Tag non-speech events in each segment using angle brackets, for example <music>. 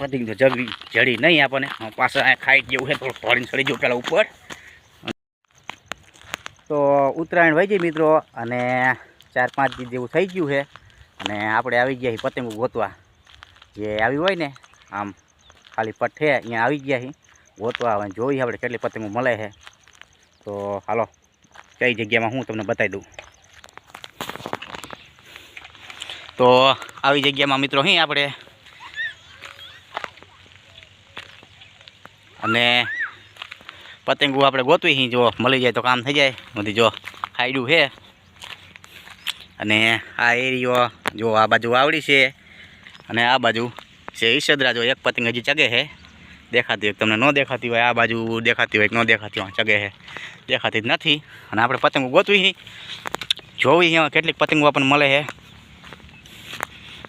પતંગ તો જગી જડી નહીં આપણને. પાછા અહીંયા ખાઈ જેવું છે થોડું ફોરીને ચડી જવું પેલા ઉપર. તો ઉત્તરાયણ વહી ગઈ મિત્રો, અને ચાર પાંચ દિવસ જેવું થઈ ગયું છે, અને આપણે આવી ગયા છીએ પતંગ ગોતવા. જે આવી હોય ને, આમ ખાલી પઠ્ઠે અહીંયા આવી ગયા છીએ. ગોતવા હવે જોઈએ આપણે કેટલી પતંગો મળે છે. તો હાલો, કઈ જગ્યામાં હું તમને બતાવી દઉં. તો આવી જગ્યામાં મિત્રો અહીં આપણે અને પતંગો આપણે ગોતવી હી, જો મળી જાય તો કામ થઈ જાય. બધી જો ખાઈડું છે અને આ એરિયો જો આ બાજુ આવડી છે અને આ બાજુ છે ઈશદરા, જો એક પતંગ હજી ચગે છે દેખાતી હોય તમને ન દેખાતી હોય, આ બાજુ દેખાતી હોય ન દેખાતી હોય, ચગે છે દેખાતી જ નથી. અને આપણે પતંગો ગોતવી જોવી અહીંયા કેટલીક પતંગો આપણને મળે છે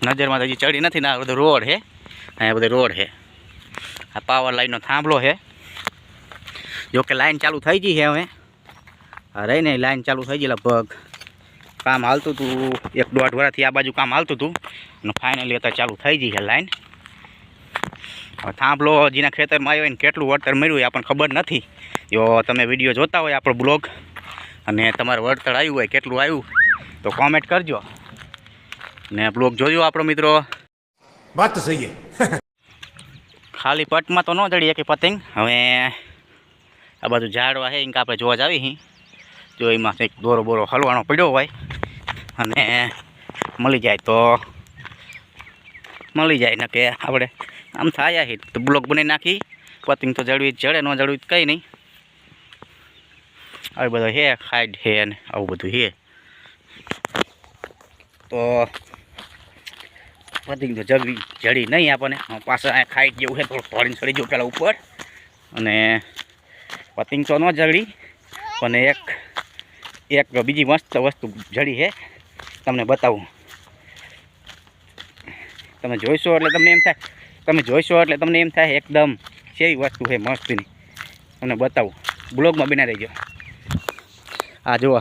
નજરમાં હજી ચડી નથી ને આ બધો રોડ છે અહીંયા બધો રોડ છે आ पावर लाइन थांभलो है जो कि लाइन चालू थी गई है हमें अरे नहीं लाइन चालू थी गई लगभग काम हालत तू एक दौ वर आ बाजू काम हालत तू फाइनली अत चालू थी गई है लाइन थांभलो जीना खेतर में आयो के वर्तर मरू है अपन खबर नहीं जो ते विडियो जो आप ब्लॉग अने वर्तर आयु के आयु तो कॉमेंट करजो ने ब्लॉग जो आप मित्रों बात सही है ખાલી પટમાં તો ન ચડીએ કે પતંગ. હવે આ બાજુ ઝાડવા છે ઇંક આપણે જોવા જ આવી હી. જો એમાં કંઈક દોરો બોરો હલવાનો પડ્યો હોય અને મળી જાય તો મળી જાય ને કે આપણે આમ થાય છે તો બ્લોક બનાવી નાખી. પતંગ તો જળવી જડે ન જળવી કંઈ નહીં. આવી બધો હે ખાઈડ છે અને આવું બધું છે તો પતંગ તો જગવી જડી નહીં આપણને. પાછા ખાઈ જેવું છે થોડું ફોરીને ચડી જવું પેલા ઉપર. અને પતિંગ તો ન જડી, પણ એક એક બીજી મસ્ત વસ્તુ જડી છે. તમને બતાવું. તમે જોઈશો એટલે તમને એમ થાય, તમે જોઈશો એટલે તમને એમ થાય એકદમ સેવી વસ્તુ છે મસ્તની. તમને બતાવું. બ્લોગમાં બીના જાઓ આ જુઓ.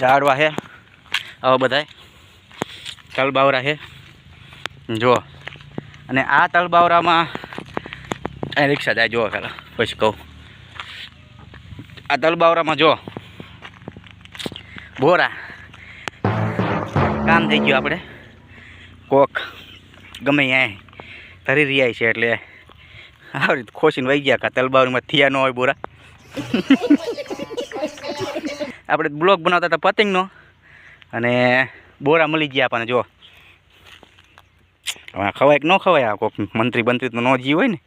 ઝાડવા છે. આવા બધાય. તલબાવરા છે. જુઓ. અને આ તલબાવરામાં રિક્ષા જાય, જુઓ પેલા, પછી કહું. આ તલબાવરામાં જો બોરા. કામ થઈ ગયું આપણે. કોક ગમે ત્યાં ધરી રહ્યા છે એટલે આવી રીતે ખોસીને વહી ગયા કા, તલબાવરીમાં થયા ન હોય બોરા. <laughs> આપણે બ્લોગ બનાવતા હતા પતંગનો. અને બોરા મળી ગયા આપણને જો. હવે ખવાય કે ન ખવાય? આ કોક મંત્રી બંત્રી તો ન જી હોય ને.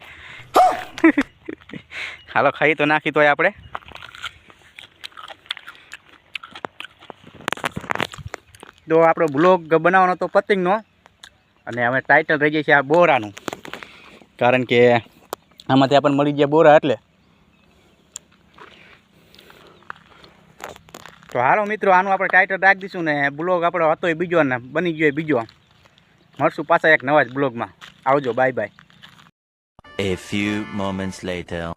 <laughs> હાલો ખાઈ તો નાખી તોય આપણે. તો આપણો બ્લોગ બનાવવાનો તો પતિંગનો. અને હવે ટાઇટલ રહી જાય છે આ બોરાનું. કારણ કે આમાંથી આપણને મળી ગયા બોરા એટલે તો હાલો મિત્રો, આનું આપણે ટાઇટલ રાખી દઈશું ને બ્લોગ આપણો હતો એ બીજો ને, બની ગયો બીજો. મળશું પાછા એક નવા જ બ્લોગમાં આવજો bye bye A few moments later.